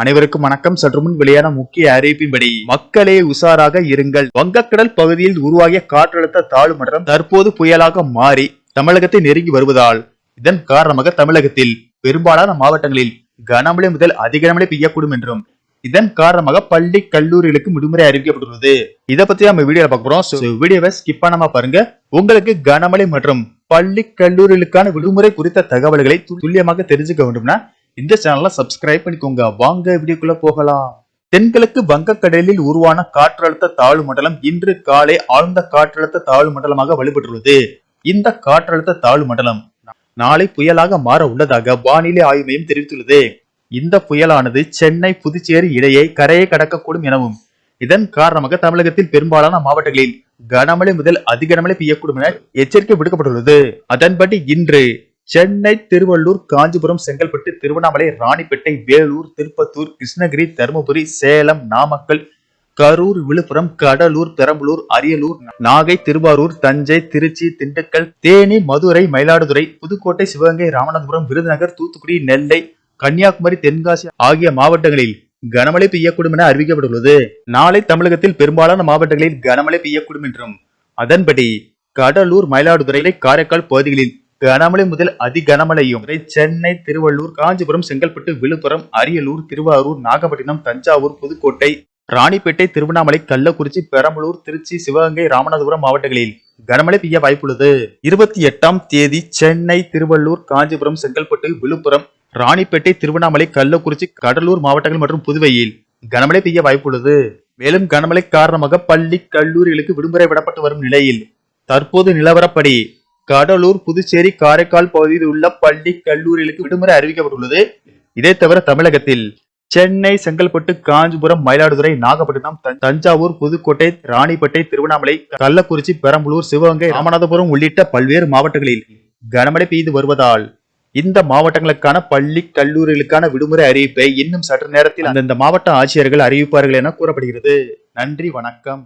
அனைவருக்கும் வணக்கம். சற்று முன் வெளியான முக்கிய அறிவிப்பின்படி மக்களே உஷாராக இருங்கள். வங்கக்கடல் பகுதியில் உருவாகிய காற்றழுத்த தாழ்வு மண்டலம் தற்போது புயலாக மாறி தமிழகத்தை நெருங்கி வருவதால் இதன் காரணமாக தமிழகத்தில் பெரும்பாலான மாவட்டங்களில் கனமழை முதல் அதிக கனமழை பெய்யக்கூடும் என்றும் இதன் காரணமாக பள்ளி கல்லூரிகளுக்கு விடுமுறை அறிவிக்கப்பட்டுள்ளது. இதை பத்தி நம்ம வீடியோல பார்க்க போறோம். வீடியோவை ஸ்கிப் பண்ணாம பாருங்க. உங்களுக்கு கனமழை மற்றும் பள்ளி கல்லூரிகளுக்கான விடுமுறை குறித்த தகவல்களை துல்லியமாக தெரிஞ்சுக்க வேண்டும்னா இந்த சேனலை சப்ஸ்கிரைப் பண்ணிக்கோங்க. வாங்க வீடியோக்குள்ள போகலாம். தென்கிழக்கு வங்கக்கடலில் உருவான காற்றழுத்த தாழ்வு மண்டலம் இன்று காலை ஆழ்ந்த காற்றழுத்த தாழ்வு மண்டலமாக வலுப்பெற்றுள்ளது. இந்த காற்றழுத்த தாழ்வு மண்டலம் நாளை புயலாக மாற உள்ளதாக வானிலை ஆய்வு மையம் தெரிவித்துள்ளது. இந்த புயலானது சென்னை புதுச்சேரி இடையே கரையை கடக்கக்கூடும் எனவும் இதன் காரணமாக தமிழகத்தில் பெரும்பாலான மாவட்டங்களில் கனமழை முதல் அதிகனமழை பெய்யக்கூடும் என எச்சரிக்கை விடுக்கப்பட்டுள்ளது. அதன்படி இன்று சென்னை திருவள்ளூர் காஞ்சிபுரம் செங்கல்பட்டு திருவண்ணாமலை ராணிப்பேட்டை வேலூர் திருப்பத்தூர் கிருஷ்ணகிரி தருமபுரி சேலம் நாமக்கல் கரூர் விழுப்புரம் கடலூர் பெரம்பலூர் அரியலூர் நாகை திருவாரூர் தஞ்சை திருச்சி திண்டுக்கல் தேனி மதுரை மயிலாடுதுறை புதுக்கோட்டை சிவகங்கை ராமநாதபுரம் விருதுநகர் தூத்துக்குடி நெல்லை கன்னியாகுமரி தென்காசி ஆகிய மாவட்டங்களில் கனமழை பெய்யக்கூடும் என அறிவிக்கப்பட்டுள்ளது. நாளை தமிழகத்தில் பெரும்பாலான மாவட்டங்களில் கனமழை பெய்யக்கூடும் என்றும் அதன்படி கடலூர் மயிலாடுதுறை காரைக்கால் பகுதிகளில் கனமழை முதல் அதி கனமழையும் சென்னை திருவள்ளூர் காஞ்சிபுரம் செங்கல்பட்டு விழுப்புரம் அரியலூர் திருவாரூர் நாகப்பட்டினம் தஞ்சாவூர் புதுக்கோட்டை ராணிப்பேட்டை திருவண்ணாமலை கள்ளக்குறிச்சி பெரம்பலூர் திருச்சி சிவகங்கை ராமநாதபுரம் மாவட்டங்களில் கனமழை பெய்ய வாய்ப்புள்ளது. இருபத்தி எட்டாம் தேதி சென்னை திருவள்ளூர் காஞ்சிபுரம் செங்கல்பட்டு விழுப்புரம் ராணிப்பேட்டை திருவண்ணாமலை கள்ளக்குறிச்சி கடலூர் மாவட்டங்கள் மற்றும் புதுவையில் கனமழை பெய்ய வாய்ப்புள்ளது. மேலும் கனமழை காரணமாக பள்ளி கல்லூரிகளுக்கு விடுமுறை விடப்பட்டு வரும் நிலையில் தற்போது நிலவரப்படி கடலூர் புதுச்சேரி காரைக்கால் பகுதியில் உள்ள பள்ளி கல்லூரிகளுக்கு விடுமுறை அறிவிக்கப்பட்டுள்ளது. இதே தவிர தமிழகத்தில் சென்னை செங்கல்பட்டு காஞ்சிபுரம் மயிலாடுதுறை நாகப்பட்டினம் தஞ்சாவூர் புதுக்கோட்டை ராணிப்பேட்டை திருவண்ணாமலை கள்ளக்குறிச்சி பெரம்பலூர் சிவகங்கை ராமநாதபுரம் உள்ளிட்ட பல்வேறு மாவட்டங்களில் கனமழை பெய்து வருவதால் இந்த மாவட்டங்களுக்கான பள்ளி கல்லூரிகளுக்கான விடுமுறை அறிவிப்பை இன்னும் சற்று நேரத்தில் அந்தந்த மாவட்ட ஆட்சியர்கள் அறிவிப்பார்கள் என கூறப்படுகிறது. நன்றி வணக்கம்.